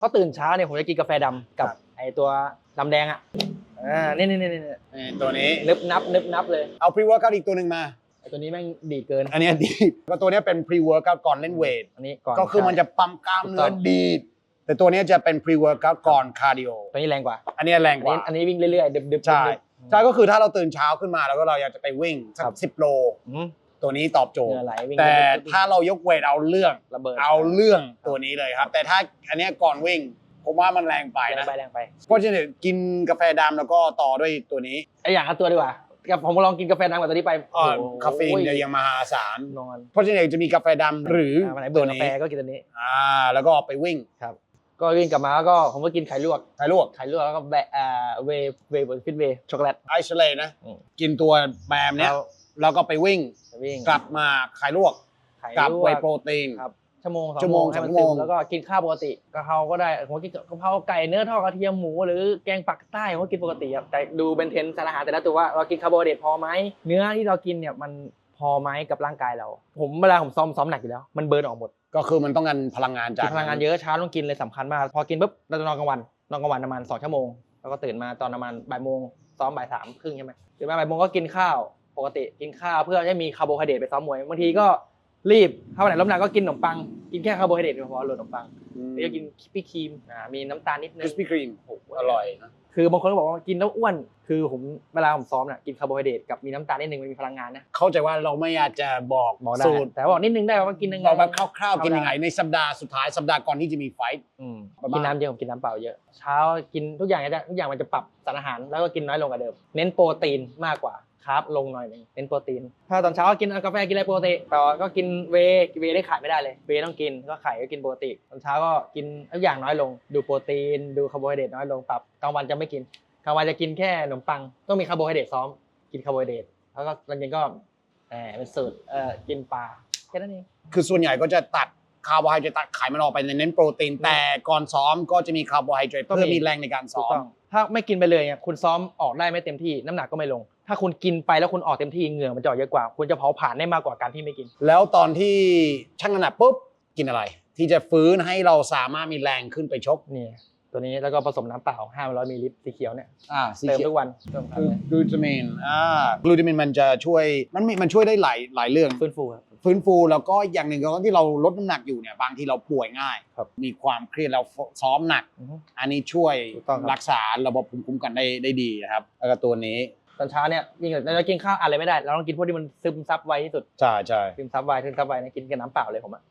เพราะตื่นเช้าเนี่ยผมจะกินกาแฟดำกับครับ ไอตัวดำแดงอะอ่านี่นี่นี่นี่นี่ตัวนี้ นึบนับนึบนับเลยเอา pre workout อีกตัวหนึ่งมา ไอตัวนี้แม่งดีเกินอันเนี้ยดีก็ตัวเนี้ยเป็น pre workout ก่อนเล่นเวท อันนี้ก่อน ก็คือมันจะปั๊มกล้ามเนื้อดีด แต่ตัวเนี้ยจะเป็น pre workout ก่อนคาร์ดิโอ ตัวนี้แรงกว่าอันเนี้ยแรงอันกว่านี้อันนี้วิ่งเรื่อยๆดึบดึบใช่ ดึบ ใช่ก็คือถ้าเราตื่นเช้าขึ้นมาแล้วก็เราอยากจะไปวิ่งสัครักบ สิบโล อืม ตัวนี้ตอบโจทเหย์งื่อไหลวิ่งแต่ดึบดึบดึบถ้าเรายกเวทเอาเรื่อง ระเบิดเอาเรื่องตัวนี้เลยครับ แต่ถ้าอันเนี้ยก่อนวิ่ง ผมว่ามันแรงไปแรงนะไปแรงไปเพราะฉะนั้นกินกาแฟดำแล้วก็ต่อด้วยตัวนี้ไออย่างละตัวดีกว่ากับผมลองกินกาแฟดำกับตัวนี้ไปอ่าโอ้โหคาเฟอีนจะยังมหาศาลนอนเพราะฉะนั้นจะมีกาแฟดำหรืออ่าวันไหนตัเบื่วอกานี้แฟก็กินตัวนี้ อ่าแล้วก็ไปวิ่งก็วิ่งกลับมาก็ผมก็กินไข่ลวกไทยลวกไข่ลวกแล้วก็แบะอ่าเวเวฟิตเวช็อกโกแลต ไอซ์เลนะ อืม กินตัวแบมเนี้ยแล้ว แล้วก็ไปวิ่งวิ่งกลับมาไข่ลวกไข่กับลวเวกย์โปรตีน ครับชั่วโมงสองชั่วโมงให้มันสองชั่วโมซึงมแล้วก็กินข้าวปกติกะเพราก็ได้ผมกินกะเพราไก่เนื้อทอดกระเทียมหมูหรือแกงปักใต้ผมก็กินปกติครับแต่ดูเป็นเทรนด์สารอาหารแต่ละตัวว่าเรากินคาร์โบไฮเดรตพอไหมเนื้อที่เรากินเนี่ยมันพอไหมกับร่างกายเรา ผมเวลาผมซ้อมซ้อมหนักอยู่แล้วมันเบิร์นออกหมดก็คือมันต้องการพลังงานจากิกนพลังงานเยอะเช้าต้องกินเลยสำคัญมาก พอกินปุ๊บเราจะนอนกลางวันนอนกลางวันประมาณสองชั่วโมงแล้วก็ตื่นมาตอนประมาณบ่ายโมงซ้อมบ่ายสามครึ่งใช่ไหมตื่นมาบ่ายโมงก็กินข้าว ปกติกินข้าวเพื่อให้มีคาร์โบไฮเดรตไปซ้อมมวยบางทีก็รีบถ้าวันไหนล้มหนักก็กินขนมปังกินแค่คาร์โบไฮเดรตก็พอโรยขนมปังแล้วก็กินคิปปี้ครีมอ่ามีน้ำตาลนิดนึคริงสปี้ครีมอร่อยนะคือบางคนก็บอกว่ากินแล้วอ้วน คือผมเวลาผมซ้อมน่ะกินคาร์โบไฮเดรตกับมีน้ำตาลนิดนึงมันมีพลังงานนะเข้าใจว่าเราไม่อยากจะบอกบอกได้สูตรแต่บอกนิดนึงได้ว่ากินยังไงบอกแบบคร่าวๆเข้ากินยังไงได้ในสัปดาห์สุดท้ายสัปดาห์ก่อนที่จะมีไฟท์อืมประมาณกินน้ำเยอะผมกินน้ำเปล่าเยอะ เช้ากินทุกอย่างจะทุกอย่างมันจะปรับสารอาหารแล้วก็กินน้อยลงกว่าเดิม เน้นโปรตีนมากกว่า คาร์บลงหน่อยหนึงเน้นโปรตีน ถ้าตอนเช้าก็กินกาแฟกินอะไรปกติแต่ว่าก็กินเวย์เวย์ได้ขายไม่ได้เลย เวย์ต้องกินก็ไข่ก็กินปกติตอนเช้าก็กินทุกอย่างน้อยลง ดูโปรตีน ดูคาร์โบไฮเดรตน้อยลงปรับกลางวันจะไม่กินกลางวันจะกินแค่ขนมปังต้องมีคาร์โบไฮเดรตซ้อม กินคาร์โบไฮเดรตแล้วก็ตอนเย็นก็แหมเป็นสูตรเอ่อกินปลาแค่นั้นเองคือส่วนใหญ่ก็จะตัดคาร์โบไฮเดรตตัดไขมันออกไปในเน้นโปรตีนแต่ก่อนซ้อมก็จะมีคาร์โบไฮเดรตต้องมีเพื่อมีแรงในการถูซ้กอต้มองถ้าไม่กินไปเลยเนี่ยคุณซ้อมออกได้ไม่เต็มที่น้ำหนักก็ไม่ลง ถ้าคุณกินไปแล้วคุณออกเต็มที่เหงื่อมันจะออกเยอะกว่า คุณจะเผาผลาญได้มากกว่าการที่ไม่กิน แล้วตอนที่ชั่งน้ำหนักปุ๊บกินอะไร ที่จะฟื้นให้เราสามารถมีแรงขึ้นไปชกนี่ตัวนี้แล้วก็ผสมน้ำเปล่า 500มิลลิลิตรสีเขียวเนี่ยอ่าเติมทุกวันเติมทุกวันเลยกลูตามินอ่ากลูตามินมันจะช่วย มันมีมันช่วยได้หลายหลายเรื่อง ฟื้นฟูครับ ฟื้นฟูแล้วก็อย่างหนึ่งก็ที่เราลดน้ำหนักอยู่เนี่ยบางทีเราป่วยง่าย ครับ มีความเครียดเราซ้อมหนัก อือฮึ อันนี้ช่วยถูกต้องครับ รักษาระบบภูมิคุ้มกันได้ได้ดีนะครับแล้วก็ตัวนี้ ตอนเช้าเนี่ยยิ่งเราจะกินข้าวอะไรไม่ได้ เราต้องกินพวกที่มันซึมซับไวที่สุด ใช่ใช่ซึมซับไวซึมซับไวนะกินกับน้ำเปล่าเลยผมอะ